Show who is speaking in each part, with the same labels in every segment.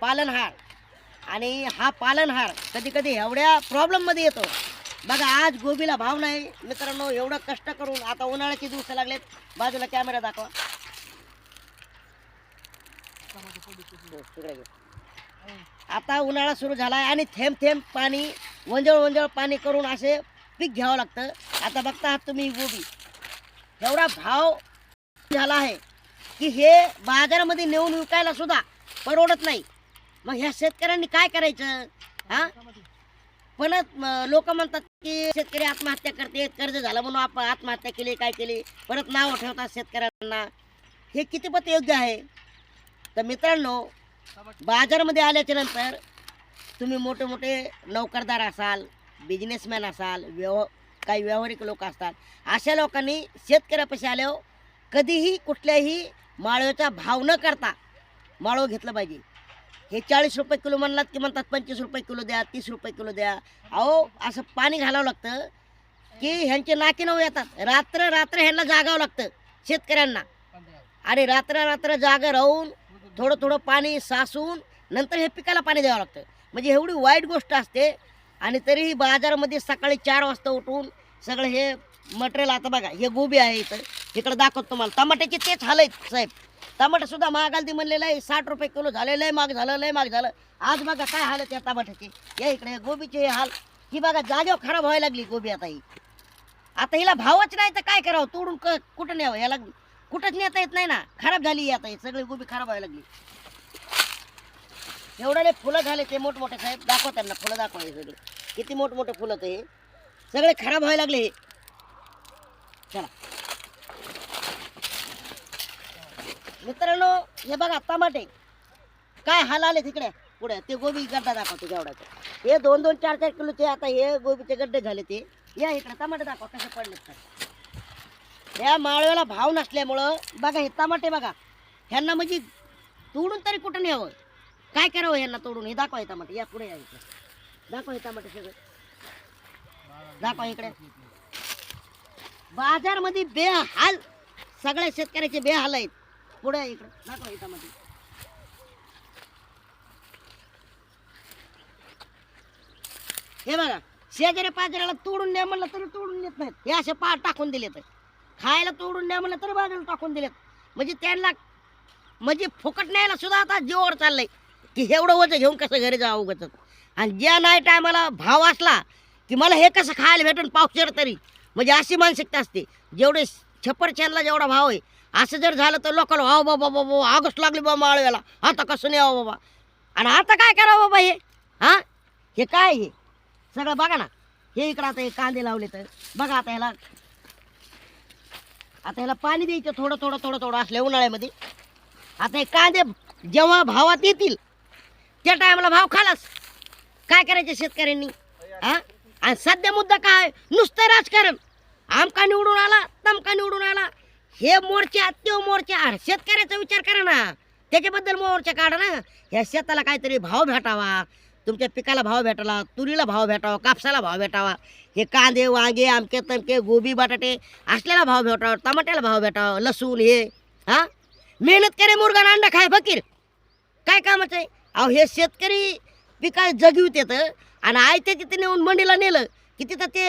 Speaker 1: पालनहार. आणि हा पालनहार कधी कधी एवढ्या प्रॉब्लेममध्ये येतो. बघा आज गोबीला भाव नाही. मित्रांनो एवढं कष्ट करून आता उन्हाळ्याचे दिवस लागलेत. बाजूला कॅमेरा दाखवा. आता उन्हाळा सुरू झाला आहे आणि थेंब थेंब पाणी वंजळ वंजळ पाणी करून असे पीक घ्यावं लागतं. आता बघता आहात तुम्ही ही गोबी. एवढा भाव झाला आहे की हे बाजारामध्ये नेऊन विकायला सुद्धा परवडत नाही. मग ह्या शेतकऱ्यांनी काय करायचं? हा? परत लोक म्हणतात की शेतकरी आत्महत्या करते कर्ज झालं म्हणून आपण आत्महत्या केली काय केली? परत नाव ठेवतात शेतकऱ्यांना. हे कितीपत योग्य आहे? तर मित्रांनो बाजारामध्ये आल्याच्यानंतर तुम्ही मोठे मोठे नोकरदार असाल बिझनेसमॅन असाल व्यव काही व्यावहारिक लोक असतात अशा लोकांनी शेतकऱ्यापाशी आल्यावर कधीही कुठल्याही माळव्याचा भाव न करता माळव घेतलं पाहिजे. हे चाळीस रुपये किलो म्हणलात की म्हणतात पंचवीस रुपये किलो द्या तीस रुपये किलो द्या. अहो असं पाणी घालावं लागतं की ह्यांचे नाके नऊ येतात. रात्र रात्र ह्यांना जागावं लागतं शेतकऱ्यांना. आणि रात्र रात्र जागा राहून थोडं थोडं पाणी सासून नंतर हे पिकाला पाणी द्यावं लागतं. म्हणजे एवढी वाईट गोष्ट असते. आणि तरीही बाजारामध्ये सकाळी चार वाजता उठून सगळं हे मटेरियल आता बघा हे गोबी आहे इथं. इकडं दाखवतो तुम्हाला. टमाट्याचे तेच हाल आहेत साहेब. टमाटा सुद्धा महागालती म्हणलेलं आहे. साठ रुपये किलो झाले लय माग झालं लय माग झालं. आज बघा काय हाल त्या टमाट्याचे. या इकडे गोबीचे हे हाल. ही बघा जागेवर खराब व्हायला लागली गोबी आता ही. आता हिला भावच नाही तर काय करावं? तोडून क कुठं न्यावं? याला कुठंच नेता येत नाही ना. खराब झाली आता ही. सगळी गोबी खराब व्हायला लागली. एवढे फुलं झाले ते मोठमोठे साहेब. दाखव त्यांना फुलं दाखवा हे सगळे. किती मोठमोठे फुलं ते हे. सगळे खराब व्हायला लागले हे. चला. मित्रांनो हे बघा टमाटे. काय हाल आले तिकडे? पुढे ते गोबी गड्डा दाखवतो जेवढाचे हे दोन दोन चार चार किलोचे आता हे गोबीचे गड्डे झाले ते. या इकडे टमाटे दाखवा कसे पडले तर या माळव्याला भाव नसल्यामुळं बघा हे टमाटे बघा. ह्यांना म्हणजे तोडून तरी कुठं न्यावं? काय करावं ह्यांना तोडून? हे दाखवा हे टमाटे. या पुढे या इकडे. दाखवा हे टमाटे सगळे. दाखवा इकडे. बाजारमध्ये बेहाल. सगळ्या शेतकऱ्याचे बेहाल आहेत. पुढे इकडे. दाखवा हे हे बघा शेजारी पाजाऱ्याला तोडून द्या म्हणलं तरी तोडून देत नाहीत. हे असे पार टाकून दिलेत. खायला तोडून द्या म्हणलं तरी बाजूला टाकून दिलेत. म्हणजे त्यांना म्हणजे फुकट न्यायला सुद्धा आता जीवावर चाललंय. की एवढं वजन घेऊन कसं घरी जावं उगत आणि ज्या नाही टायमाला भाव असला की मला हे कसं खायला भेटून पावशेर तरी. म्हणजे अशी मानसिकता असते. जेवढे छप्परचंदला जेवढा भाव आहे असं जर झालं तर लोकांना हा बाबा बाबा ऑगस्ट लागली बाबा माळव्याला. आता कसं नाही बाबा. आणि आता काय करावं बाबा हे? हां? हे काय हे? सगळं बघा ना. हे इकडं आता हे कांदे लावले तर. बघा आता ह्याला आता ह्याला पाणी द्यायचं थोडं थोडं थोडं थोडं असल्या उन्हाळ्यामध्ये. आता हे कांदे जेव्हा भावात येतील त्या टायमाला भाव खालास. काय करायचे शेतकऱ्यांनी? हा? आणि सध्या मुद्दा काय? नुसतं राजकारण. आमका निवडून आला तमका निवडून आला. हे मोर्चा त्यो मोर्चा. आणि शेतकऱ्याचा विचार करा ना. त्याच्याबद्दल मोर्चा काढा ना. ह्या शेताला काहीतरी भाव भेटावा. तुमच्या पिकाला भाव भेटावा. तुरीला भाव भेटावा. कापसाला भाव भेटावा. हे कांदे वांगे आमके तमके गोबी बटाटे असल्याला भाव भेटावा. टमाट्याला भाव भेटावा. लसूण हे. हा? मेहनत करे मुरगा अंडा खाय फकीर. काय कामाचं आहे? अहो हे शेतकरी पिका जगवित येतं आणि आयत्या तिथे नेऊन मंडीला नेलं की तिथं ते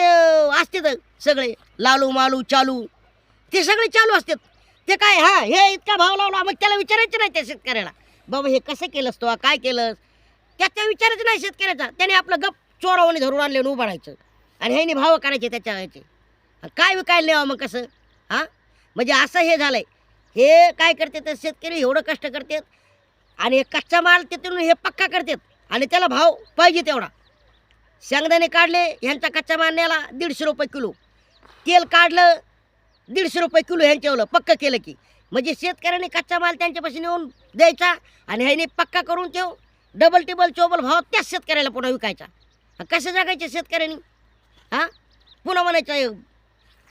Speaker 1: असते सगळे. लालू मालू चालू. ते सगळे चालू असतात. ते काय हा हे इतका भाव लावला मग त्याला विचारायचं नाही त्या शेतकऱ्याला. बाबा हे कसं केलंस तो काय केलंस? त्याचा विचारायचं नाही शेतकऱ्याचा. त्याने आपलं गप चोरावणी धरून आणले उभं राहायचं. आणि ह्याने भाव करायचे त्याच्या ह्याचे. आणि काय विकायला न्यावं मग कसं? हां? म्हणजे असं हे झालंय. हे काय करते तर शेतकरी एवढं कष्ट करतात आणि हे कच्चा माल तिथून हे पक्का करतात. आणि त्याला भाव पाहिजे तेवढा. शेंगदाणे काढले ह्यांचा कच्चा माल न्याला दीडशे रुपये किलो. तेल काढलं दीडशे रुपये किलो ह्यांच्यावलं पक्क केलं की. म्हणजे शेतकऱ्याने कच्चा माल त्यांच्यापाशी नेऊन द्यायचा आणि ह्याने पक्का करून ठेव. डबल टेबल चोबल भाव त्याच शेतकऱ्याला पुन्हा विकायचा. कसं जगायचे शेतकऱ्यांनी? हां? पुन्हा म्हणायचं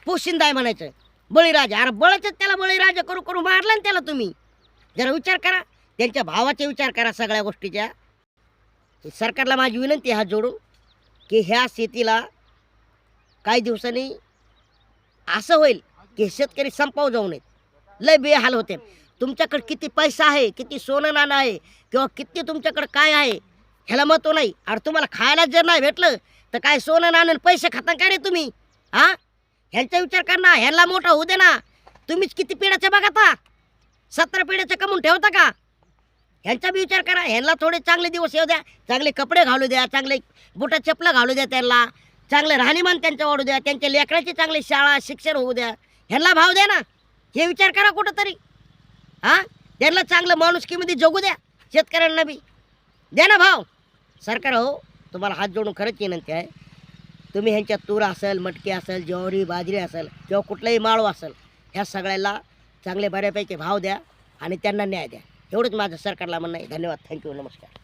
Speaker 1: पोशिंदाय म्हणायचं बळीराजा. अरे बळच त्याला बळीराजा करू करू मारला ना त्याला तुम्ही. जरा विचार करा. त्यांच्या भावाचा विचार करा सगळ्या गोष्टीच्या. सरकारला माझी विनंती हा जोडू जोडून की ह्या शेतीला काही दिवसांनी असं होईल की शेतकरी संपाव जाऊ नयेत. लय बेहाल होते. तुमच्याकडे किती पैसा आहे किती सोनं नाणं आहे किंवा किती तुमच्याकडे काय आहे ह्याला महत्त्व नाही. अरे तुम्हाला खायला जर नाही भेटलं तर काय सोनं नाणं आणि पैसे खाता काय रे तुम्ही? हा? ह्यांचा विचार कर ना. ह्यांना मोठा होऊ दे ना. तुम्हीच किती पिढ्याचे बघा सतरा पिढ्याचे कमून ठेवता का? ह्यांचा बी विचार करा. ह्यांना थोडे चांगले दिवस येऊ द्या. चांगले कपडे घालू द्या. चांगले बुटा चपला घालू द्या त्यांना. चांगलं राहणीमान त्यांच्या वाढू द्या. त्यांच्या लेकराची चांगली शाळा शिक्षण होऊ द्या. ह्यांना भाव द्या ना. हे विचार करा कुठंतरी. हां? त्यांना चांगलं माणुसकीमध्ये जगू द्या शेतकऱ्यांना बी. द्या ना भाव. सरकार हो तुम्हाला हात जोडून खरंच विनंती आहे. तुम्ही ह्यांच्या तूर असेल मटकी असेल ज्वारी बाजरी असेल किंवा कुठलाही माळू असेल ह्या सगळ्याला चांगले बऱ्यापैकी भाव द्या आणि त्यांना न्याय द्या. एवढंच माझं सरकारला म्हणणं आहे. धन्यवाद. थँक्यू नमस्कार.